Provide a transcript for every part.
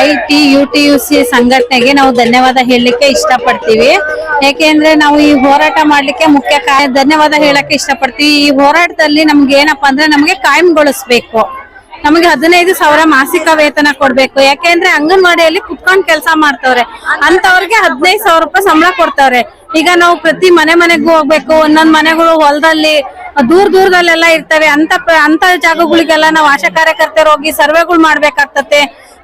I T U T U C ಸಂಘಟನೆಗೆ ನಾವು ಧನ್ಯವಾದ ಹೇಳಲಿಕ್ಕೆ ಇಷ್ಟಪಡ್ತೀವಿ. ಯಾಕೆಂದ್ರೆ ನಾವು ಈ ಹೋರಾಟ ಮಾಡ್ಲಿಕ್ಕೆ ಮುಖ್ಯ ಕಾಯ ಧನ್ಯವಾದ ಹೇಳಕ್ಕೆ ಇಷ್ಟಪಡ್ತೀವಿ. ಈ ಹೋರಾಟದಲ್ಲಿ ನಮ್ಗೆ ಏನಪ್ಪಾ ಅಂದ್ರೆ ನಮ್ಗೆ ಕಾಯಂಗೊಳಿಸ್ಬೇಕು. ನಮಗೆ ಹದಿನೈದು ಸಾವಿರ ಮಾಸಿಕ ವೇತನ ಕೊಡ್ಬೇಕು. ಯಾಕೆಂದ್ರೆ ಅಂಗನವಾಡಿಯಲ್ಲಿ ಕುತ್ಕೊಂಡ್ ಕೆಲಸ ಮಾಡ್ತವ್ರೆ. ಅಂತವ್ರಿಗೆ ಹದಿನೈದು ಸಾವಿರ ರೂಪಾಯಿ ಸಂಬಳ ಕೊಡ್ತವ್ರೆ. ಈಗ ನಾವು ಪ್ರತಿ ಮನೆ ಮನೆಗೂ ಹೋಗ್ಬೇಕು, ಒಂದೊಂದ್ ಮನೆಗಳು ಹೊಲದಲ್ಲಿ, ದೂರ ದೂರದಲ್ಲೆಲ್ಲ ಇರ್ತವೆ. ಅಂತ ಅಂತ ಜಾಗಗಳಿಗೆಲ್ಲ ನಾವು ಆಶಾ ಕಾರ್ಯಕರ್ತರು ಹೋಗಿ ಸರ್ವೆಗಳು ಮಾಡ್ಬೇಕಾಗ್ತತೆ.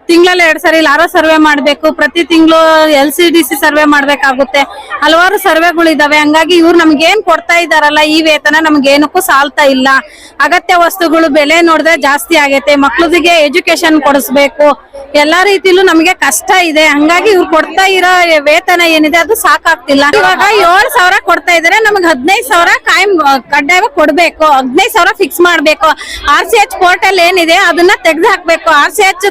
ತಿಂಗಳಲ್ಲಿ ಎರಡ್ ಸರಿ ಲಾರೋ ಸರ್ವೆ ಮಾಡ್ಬೇಕು, ಪ್ರತಿ ತಿಂಗಳು L C D C survey ಮಾಡ್ಬೇಕಾಗುತ್ತೆ. ಹಲವಾರು ಸರ್ವೆಗಳು ಇದಾವೆ ಹಂಗಾಗಿ ಇವ್ರು ನಮ್ಗೆ ಏನ್ ಕೊಡ್ತಾ ಇದ್ದಾರಲ್ಲ ಈ ವೇತನ ನಮ್ಗೆ ಏನಕ್ಕೂ ಸಾಲ್ತಾ ಇಲ್ಲ. ಅಗತ್ಯ ವಸ್ತುಗಳು ಬೆಲೆ ನೋಡಿದ್ರೆ ಜಾಸ್ತಿ ಆಗೈತೆ. ಮಕ್ಳಿಗೆ ಎಜುಕೇಶನ್ ಕೊಡಿಸ್ಬೇಕು. ಎಲ್ಲಾ ರೀತಿಲೂ ನಮಗೆ ಕಷ್ಟ ಇದೆ. ಹಂಗಾಗಿ ಇವ್ರು ಕೊಡ್ತಾ ಇರೋ ವೇತನ ಏನಿದೆ ಅದು ಸಾಕಾಗ್ತಿಲ್ಲ. ಇವಾಗ ಏಳು ಸಾವಿರ ಕೊಡ್ತಾ ಇದಾರೆ. ನಮ್ಗೆ ಹದಿನೈದು ಸಾವಿರ ಕಾಯಂ ಕಡ್ಡಾಯವಾಗಿ ಕೊಡ್ಬೇಕು. ಹದಿನೈದು ಸಾವಿರ ಫಿಕ್ಸ್ ಮಾಡ್ಬೇಕು. ಆರ್ ಸಿ ಎಚ್ ಪೋರ್ಟಲ್ ಏನಿದೆ ಅದನ್ನ ತೆಗೆದು ಹಾಕ್ಬೇಕು ಆರ್ ಸಿ ಎಚ್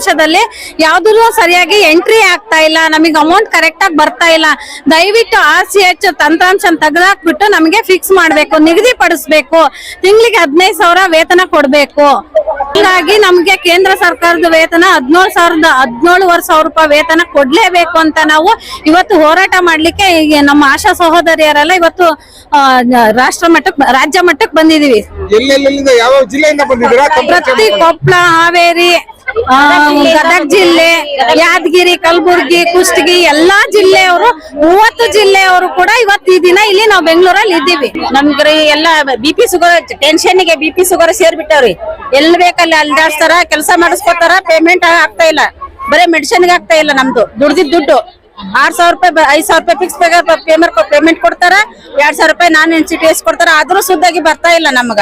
ತಂತ್ರಾಂಶದಲ್ಲಿ ಯಾವ್ದು ಸರಿಯಾಗಿ ಎಂಟ್ರಿ ಆಗ್ತಾ ಇಲ್ಲ ನಮಗೆ ಅಮೌಂಟ್ ಕರೆಕ್ಟ್ ಆಗಿ ಬರ್ತಾ ಇಲ್ಲ. ದಯವಿಟ್ಟು ಆರ್ ಸಿ ಎಚ್ ತಂತ್ರಾಂಶ ತೆಗೆದಾಕ್ಬಿಟ್ಟು ನಮಗೆ ಫಿಕ್ಸ್ ಮಾಡ್ಬೇಕು ನಿಗದಿ ಪಡಿಸ್ಬೇಕು ತಿಂಗಳಿಗೆ ಹದಿನೈದು ಸಾವಿರ ವೇತನ ಕೊಡ್ಬೇಕು. ಹೀಗಾಗಿ ನಮ್ಗೆ ಕೇಂದ್ರ ಸರ್ಕಾರದ ವೇತನ ಹದಿನೇಳು ಸಾವಿರದ ಹದಿನೇಳುವರೆ ಸಾವಿರ ರೂಪಾಯಿ ವೇತನ ಕೊಡ್ಲೇಬೇಕು ಅಂತ ನಾವು ಇವತ್ತು ಹೋರಾಟ ಮಾಡ್ಲಿಕ್ಕೆ ಈಗ ನಮ್ಮ ಆಶಾ ಸಹೋದರಿಯರೆಲ್ಲ ಇವತ್ತು ರಾಷ್ಟ್ರ ಮಟ್ಟಕ್ಕೆ ರಾಜ್ಯ ಮಟ್ಟಕ್ಕೆ ಬಂದಿದೀವಿ. ಪ್ರತಿ ಕೊಪ್ಪಳ ಹಾವೇರಿ ಗದಗ ಜಿಲ್ಲೆ ಯಾದಗಿರಿ ಕಲಬುರ್ಗಿ ಕುಷ್ಟಗಿ ಎಲ್ಲಾ ಜಿಲ್ಲೆಯವರು ಮೂವತ್ತು ಜಿಲ್ಲೆಯವರು ಕೂಡ ಇವತ್ತು ಈ ದಿನ ಇಲ್ಲಿ ನಾವು ಬೆಂಗಳೂರಲ್ಲಿ ಇದ್ದೀವಿ. ನಮ್ಗ್ರಿ ಎಲ್ಲ ಬಿ ಪಿ ಸುಗರ್ ಟೆನ್ಷನ್ಗೆ ಬಿ ಪಿ ಸುಗರ್ ಸೇರ್ಬಿಟ್ಟವ್ರಿ. ಎಲ್ ಬೇಕಲ್ಲಿ ಅಲ್ದಾಡ್ಸ್ತಾರ ಕೆಲಸ ಮಾಡಿಸ್ಕೊತಾರ ಪೇಮೆಂಟ್ ಆಗ್ತಾ ಇಲ್ಲ. ಬರೀ ಮೆಡಿಸಿನ್ಗೆ ಆಗ್ತಾ ಇಲ್ಲ ನಮ್ದು ದುಡ್ದಿದ್ ದುಡ್ಡು. ಆರ್ ಸಾವಿರ ರೂಪಾಯಿ ಐದ್ ಸಾವಿರ ರೂಪಾಯಿ ಫಿಕ್ಸ್ ಪೇಮೆಂಟ್ ಪೇಮೆಂಟ್ ಕೊಡ್ತಾರ. ಎರಡ್ ಸಾವಿರ ರೂಪಾಯಿ ನಾನ್ ಎನ್ ಸಿ ಟಿ ಎಸ್ ಕೊಡ್ತಾರ. ಆದ್ರೂ ಸುದ್ದಾಗಿ ಬರ್ತಾ ಇಲ್ಲ ನಮ್ಗ.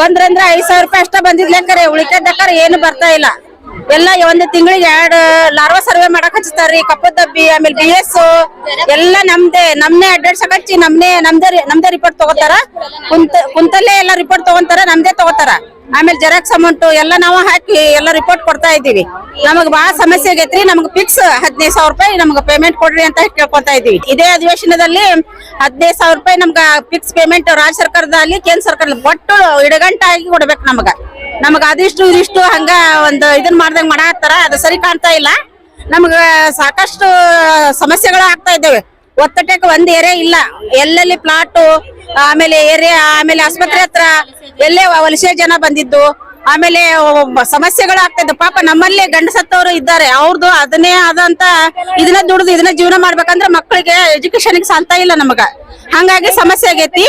ಬಂದ್ರಂದ್ರ ಐದ್ ಸಾವಿರ ರೂಪಾಯಿ ಅಷ್ಟ ಬಂದಿದ್ಲೇಕರೆ ಉಳಿಕೆದಕ್ಕಾರ ಏನು ಬರ್ತಾ ಇಲ್ಲ. ಎಲ್ಲ ಒಂದು ತಿಂಗಳಿಗೆ ಎರಡು ಲಾರ್ವಾ ಸರ್ವೆ ಮಾಡಕ್ ಹಚ್ತಾರ್ರಿ. ಕಪ್ಪದ ದಬ್ಬಿ, ಆಮೇಲೆ ಬಿ ಎಸ್ ಎಲ್ಲ ನಮ್ದೇ, ನಮ್ನೇ ಅಡ್ರೆಸ್ ಹಚ್ಚಿ ನಮ್ನೇ, ನಮ್ದೇ ನಮ್ದೇ ರಿಪೋರ್ಟ್ ತಗೋತಾರ. ಕುಂತ, ಕುಂತಲ್ಲೇ ಎಲ್ಲ ರಿಪೋರ್ಟ್ ತಗೋತಾರ, ನಮ್ದೇ ತಗೋತಾರ. ಆಮೇಲೆ ಜೆರಾಕ್ಸ್ ಅಮೌಂಟ್ ಎಲ್ಲ ನಾವು ಹಾಕಿ ಎಲ್ಲ ರಿಪೋರ್ಟ್ ಕೊಡ್ತಾ ಇದೀವಿ ನಮಗ್ ಬಹಳ ಸಮಸ್ಯೆ ಆಗೈತ್ರಿ. ನಮ್ಗೆ ಫಿಕ್ಸ್ ಹದಿನೈದು ಸಾವಿರ ರೂಪಾಯಿ ನಮ್ಗೆ ಪೇಮೆಂಟ್ ಕೊಡ್ರಿ ಅಂತ ಕೇಳ್ಕೊತಾ ಇದೀವಿ ಇದೇ ಅಧಿವೇಶನದಲ್ಲಿ ಹದಿನೈದು ಸಾವಿರ ರೂಪಾಯಿ ನಮ್ಗೆ ಫಿಕ್ಸ್ ಪೇಮೆಂಟ್ ರಾಜ್ಯ ಸರ್ಕಾರದಲ್ಲಿ, ಕೇಂದ್ರ ಸರ್ಕಾರದಲ್ಲಿ ಒಟ್ಟು ಇಡಗಂಟಾಗಿ ಕೊಡ್ಬೇಕು ನಮಗ. ನಮಗ ಅದಿಷ್ಟು ಇದಿಷ್ಟು ಹಂಗ ಒಂದು ಇದನ್ ಮಾಡ್ದಂಗ ಮಾಡಾತ್ತಾರ ಅದು ಸರಿ ಕಾಣ್ತಾ ಇಲ್ಲ. ನಮಗ ಸಾಕಷ್ಟು ಸಮಸ್ಯೆಗಳು ಆಗ್ತಾ ಇದ್ದಾವೆ. ಒತ್ತಟಕ್ಕೆ ಒಂದ್ ಏರಿಯಾ ಇಲ್ಲ. ಎಲ್ಲೆಲ್ಲಿ ಪ್ಲಾಟು ಆಮೇಲೆ ಏರಿಯಾ ಆಮೇಲೆ ಆಸ್ಪತ್ರೆ ಹತ್ರ, ಎಲ್ಲೇ ವಲಸೆ ಜನ ಬಂದಿದ್ದು, ಆಮೇಲೆ ಸಮಸ್ಯೆಗಳು ಆಗ್ತಾ ಇದ್ದು. ಪಾಪ ನಮ್ಮಲ್ಲಿ ಗಂಡಸತ್ತವರು ಇದ್ದಾರೆ. ಅವ್ರದ್ದು ಅದನ್ನೇ ಆದಂತ ಇದನ್ನ ದುಡ್ದು ಇದನ್ನ ಜೀವನ ಮಾಡ್ಬೇಕಂದ್ರೆ ಮಕ್ಕಳಿಗೆ ಎಜುಕೇಶನ್ ಸಾಂತ ಇಲ್ಲ ನಮಗ. ಹಂಗಾಗಿ ಸಮಸ್ಯೆ ಆಗೈತಿ.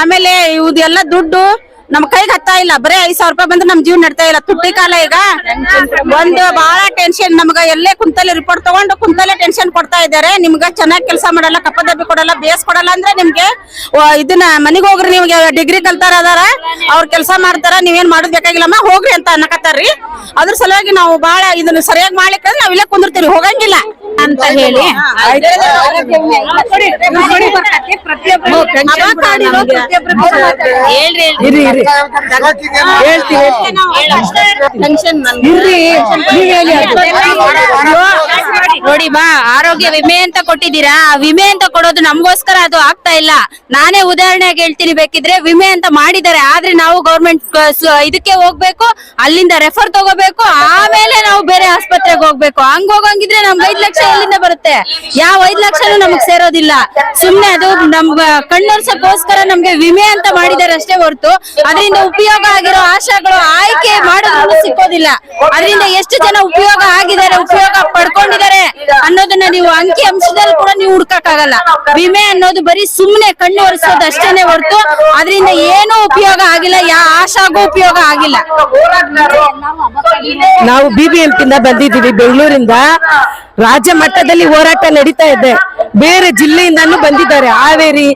ಆಮೇಲೆ ಇವ್ದೆಲ್ಲ ದುಡ್ಡು ನಮ್ ಕೈಗೆ ಹತ್ತಾ ಇಲ್ಲ. ಬರೇ ಐದ್ ಸಾವಿರ ರೂಪಾಯಿ ಬಂದ್ರೆ ನಮ್ ಜೀವನ ನಡ್ತಾ ಇಲ್ಲ. ತುಟ್ಟಿ ಕಾಲ ಈಗ. ಒಂದು ಬಹಳ ಟೆನ್ಷನ್ ನಮ್ಗ ಎಲ್ಲೇ ಕುಂತಲ್ಲಿ ರಿಪೋರ್ಟ್ ತಗೊಂಡು ಕುಂತಲ್ಲೇ ಟೆನ್ಷನ್ ಕೊಡ್ತಾ ಇದ್ದಾರೆ. ನಿಮ್ಗ ಚೆನ್ನಾಗಿ ಕೆಲಸ ಮಾಡಲ್ಲ ಕಪ್ಪದಬ್ಬಿ ಕೊಡಲ್ಲ, ಬೇಸ್ ಕೊಡಲ್ಲ ಅಂದ್ರೆ ನಿಮ್ಗೆ ಇದನ್ನ ಮನಿಗ್ ಹೋಗ್ರಿ ನಿಮ್ಗೆ ಡಿಗ್ರಿ ಕಲ್ತಾರ ಅದಾರ. ಅವ್ರ ಕೆಲಸ ಮಾಡ್ತಾರ, ನೀವೇನ್ ಮಾಡೋದ್ ಬೇಕಾಗಿಲ್ಲಮ್ಮ, ಹೋಗ್ರಿ ಅಂತ ಅನ್ನಕತ್ತಾರ್ರಿ. ಅದ್ರ ಸಲುವಾಗಿ ನಾವು ಬಹಳ ಇದನ್ನ ಸರಿಯಾಗಿ ಮಾಡ್ಲಿಕ್ಕೆ ನಾವ್ ಇಲ್ಲೇ ಕುಂದಿರ್ತೀವಿ. ಹೋಗಂಗಿಲ್ಲ. ಅಂತ ಹೇಳಿ. ನೋಡಿ ಬಾ. ಆರೋಗ್ಯ ವಿಮೆ ಅಂತ ಕೊಟ್ಟಿದ್ದೀರಾ? ಆ ವಿಮೆ ಅಂತ ಕೊಡೋದು ನಮಗೋಸ್ಕರ ಅದು ಆಗ್ತಾ ಇಲ್ಲ. ನಾನೇ ಉದಾಹರಣೆಗೆ ಹೇಳ್ತೀನಿ. ಬೇಕಿದ್ರೆ ವಿಮೆ ಅಂತ ಮಾಡಿದ್ದಾರೆ. ಆದ್ರೆ ನಾವು ಗೌರ್ಮೆಂಟ್ ಇದಕ್ಕೆ ಹೋಗ್ಬೇಕು ಅಲ್ಲಿಂದ ರೆಫರ್ ತಗೋಬೇಕು ಆಮೇಲೆ ನಾವು ಬೇರೆ ಆಸ್ಪತ್ರೆಗೆ ಹೋಗ್ಬೇಕು. ಹಂಗ ಹೋಗಂಗಿದ್ರೆ ನಮ್ಗೆ ಐದ್ ಲಕ್ಷ ಎಲ್ಲಿಂದ ಬರುತ್ತೆ? ಯಾವ ಐದ್ ಲಕ್ಷನೂ ನಮಗ್ ಸೇರೋದಿಲ್ಲ. ಸುಮ್ನೆ ಅದು ನಮ್ ಕಣ್ಣೋರ್ಸಕ್ಕೋಸ್ಕರ ನಮ್ಗೆ ವಿಮೆ ಅಂತ ಮಾಡಿದ್ದಾರೆ ಅಷ್ಟೇ ಹೊರತು. ಅದರಿಂದ ಉಪಯೋಗ ಆಗಿರೋ ಆಶಾಗಳು ಆಯ್ಕೆ ಮಾಡೋದ್ರೂ ಸಿಕ್ಕೋದಿಲ್ಲ. ಅದರಿಂದ ಎಷ್ಟು ಜನ ಉಪಯೋಗ ಆಗಿದ್ದಾರೆ, ಉಪಯೋಗ ಪಡ್ಕೊಂಡಿದ್ದಾರೆ ಅನ್ನೋದನ್ನ ನೀವು ಅಂಕಿ ಅಂಶದಲ್ಲಿ ಕೂಡ ನೀವು ಹುಡ್ಕಕ್ಕಾಗಲ್ಲ. ವಿಮೆ ಅನ್ನೋದು ಬರೀ ಸುಮ್ನೆ ಕಣ್ಣು ಒರೆಸೋದು ಅಷ್ಟೇನೆ ಹೊರತು. ಅದರಿಂದ ಏನೂ ಉಪಯೋಗ ಆಗಿಲ್ಲ ಯಾವ ಆಶಾಗೂ ಉಪಯೋಗ ಆಗಿಲ್ಲ. ನಾವು ಬಿಬಿಎಂಪಿಂದ ಬಂದಿದ್ದೀವಿ ಬೆಂಗಳೂರಿಂದ. ರಾಜ್ಯ ಮಟ್ಟದಲ್ಲಿ ಹೋರಾಟ ನಡೀತಾ ಇದೆ. ಬೇರೆ ಜಿಲ್ಲೆಯಿಂದಾನು ಬಂದಿದ್ದಾರೆ. ಹಾವೇರಿ,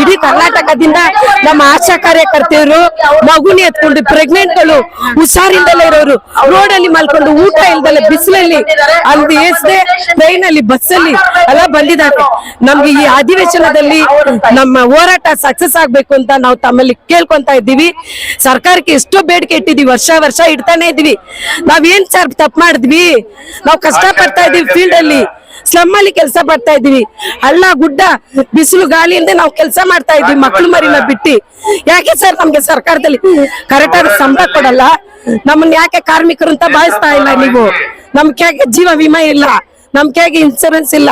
ಇಡೀ ಕರ್ನಾಟಕದಿಂದ ನಮ್ಮ ಆಶಾ ಕಾರ್ಯಕರ್ತೆಯರು, ಮಗುನಿ ಎತ್ಕೊಂಡು ಪ್ರೆಗ್ನೆಂಟ್ಗಳು ಹುಷಾರಿಂದಲೇ ಇರೋರು. ರೋಡಲ್ಲಿ ಮಲ್ಕೊಂಡು ಊಟ ಇಲ್ದಲೆ ಬಿಸಿಲಲ್ಲಿ ಅಲ್ಲಿ ಎಸ್ದೆ ಟ್ರೈನ್ ಅಲ್ಲಿ ಬಸ್ ಅಲ್ಲಿ ಎಲ್ಲ ಬಂದಿದ್ದಾರೆ. ನಮ್ಗೆ ಈ ಅಧಿವೇಶನದಲ್ಲಿ ನಮ್ಮ ಹೋರಾಟ ಸಕ್ಸಸ್ ಆಗ್ಬೇಕು ಅಂತ ನಾವು ತಮ್ಮಲ್ಲಿ ಕೇಳ್ಕೊಂತ ಇದ್ದೀವಿ. ಸರ್ಕಾರಕ್ಕೆ ಎಷ್ಟೋ ಬೇಡಿಕೆ ಇಟ್ಟಿದೀವಿ ವರ್ಷ ವರ್ಷ ಇಡ್ತಾನೆ ಇದೀವಿ ನಾವೇನ್ ಸರ್ ತಪ್ಪು ಮಾಡಿದ್ವಿ? ನಾವು ಕಷ್ಟ ಪಡ್ತಾ ಇದೀವಿ ಫೀಲ್ಡ್ ಅಲ್ಲಿ. ಸ್ಲಮ್ ಅಲ್ಲಿ ಕೆಲಸ ಮಾಡ್ತಾ ಇದೀವಿ ಹಳ್ಳ ಗುಡ್ಡ ಬಿಸಿಲು ಗಾಳಿಯಿಂದ ನಾವು ಕೆಲಸ ಮಾಡ್ತಾ ಇದೀವಿ ಮಕ್ಳು ಮರಿನ ಬಿಟ್ಟಿ. ಯಾಕೆ ಸರ್ ನಮ್ಗೆ ಸರ್ಕಾರದಲ್ಲಿ ಕರೆಕ್ಟ್ ಆಗಿ ಸಂಬಳ ಕೊಡಲ್ಲ? ನಮ್ಮನ್ನ ಯಾಕೆ ಕಾರ್ಮಿಕರು ಅಂತ ಭಾವಿಸ್ತಾ ಇಲ್ಲ ನೀವು? ನಮ್ ಯಾಕೆ ಜೀವ ವಿಮೆ ಇಲ್ಲ? ನಮ್ ಯಾಕೆ ಇನ್ಸೂರೆನ್ಸ್ ಇಲ್ಲ?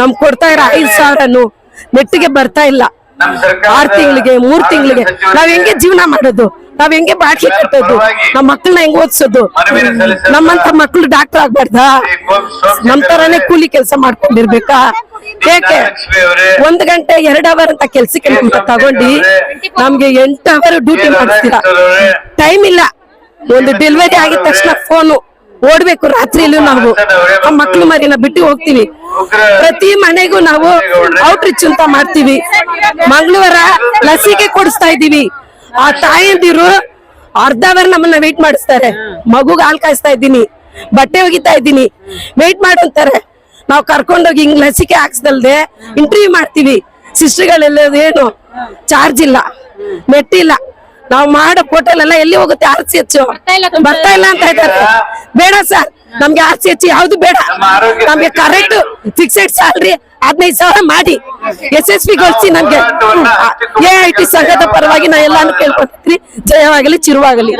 ನಮ್ ಕೊಡ್ತಾ ಇರೋ ಐದ್ ಸಾವಿರನು ನೆಟ್ಟಿಗೆ ಬರ್ತಾ ಇಲ್ಲ. ಆರ್ ತಿಂಗಳಿಗೆ ಮೂರ್ ತಿಂಗಳಿಗೆ. ನಾವ್ ಹೆಂಗೆ ಜೀವನ ಮಾಡೋದು? ನಾವ್ ಹೆಂಗೆ ಬಾಟ್ಲಿ ಕಟ್ಟೋದು ನಮ್ ಮಕ್ಳನ್ನ ಹೆಂಗ್ ಓದ್ಸೋದು? ನಮ್ಮಂತ ಮಕ್ಳು ಡಾಕ್ಟರ್ ಆಗ್ಬಾರ್ದಾ? ನಮ್ ತರಾನೇ ಕೂಲಿ ಕೆಲಸ ಮಾಡ್ಕೊಂಡಿರ್ಬೇಕಾ? ಏಕೆ? ಒಂದ್ ಗಂಟೆ ಎರಡ್ ಅವರ್ ಅಂತ ಕೆಲ್ಸಕ್ಕೆ ನಮ್ಗೆ ತಗೊಂಡಿ ನಮ್ಗೆ ಎಂಟ್ ಅವರ್ ಡ್ಯೂಟಿ ಮಾಡಿಸ್ತೀರಾ ಟೈಮ್ ಇಲ್ಲ. ಒಂದು ಡೆಲಿವರಿ ಆಗಿದ ತಕ್ಷಣ ಫೋನು ಓಡ್ಬೇಕು ರಾತ್ರಿಯಲ್ಲೂ ನಾವು. ಆ ಮಕ್ಳು ಮರಿನ ಬಿಟ್ಟು ಹೋಗ್ತೀವಿ ಪ್ರತಿ ಮನೆಗೂ ನಾವು ಔಟ್ರೀಚ್ ಅಂತ ಮಾಡ್ತೀವಿ. ಮಂಗಳವಾರ ಲಸಿಕೆ ಕೊಡಿಸ್ತಾ ಇದೀವಿ ಆ ತಾಯಂದಿರು ಅರ್ಧ ಅವರ್ ನಮ್ಮನ್ನ ವೇಟ್ ಮಾಡಿಸ್ತಾರೆ. ಮಗುಗ್ ಹಾಲ್ ಕಾಯಿಸ್ತಾ ಇದ್ದೀನಿ. ಬಟ್ಟೆ ಒಗಿತಾ ಇದ್ದೀನಿ. ವೇಟ್ ಮಾಡಂತಾರೆ. ನಾವು ಕರ್ಕೊಂಡೋಗಿ ಹಿಂಗ್ ಲಸಿಕೆ ಹಾಕ್ಸ್ದಲ್ದೆ ಇಂಟರ್ವ್ಯೂ ಮಾಡ್ತೀವಿ. ಸಿಸ್ಟರ್ಗಳೆಲ್ಲ ಏನು? ಚಾರ್ಜ್ ಇಲ್ಲ. ಮೆಟ್ಟಿಲ್ಲ ನಾವು ಮಾಡೋ ಹೋಟೆಲ್ ಎಲ್ಲ ಎಲ್ಲಿ ಹೋಗುತ್ತೆ? R C H. ಬರ್ತಾ ಇಲ್ಲ ಅಂತ ಹೇಳ್ತಾರೆ ಬೇಡ ಸರ್ ನಮ್ಗೆ ಆರ್ ಸಿ ಎಚ್ ಯಾವ್ದು ಬೇಡ. ನಮ್ಗೆ ಕರೆಕ್ಟ್ ಫಿಕ್ಸೆಡ್ ಸ್ಯಾಲ್ರಿ ಹದಿನೈದು ಸಾವಿರ ಮಾಡಿ ಎಸ್ ಎಸ್ ಪಿ ಗೊಳಿಸಿ ನಮ್ಗೆ. ಎ ಐ ಟಿ ಸಂಘದ ಪರವಾಗಿ ನಾ ಎಲ್ಲಾನು ಕೇಳ್ಕೊತೀನಿ ಜಯವಾಗಲಿ ಚಿರುವಾಗಲಿ.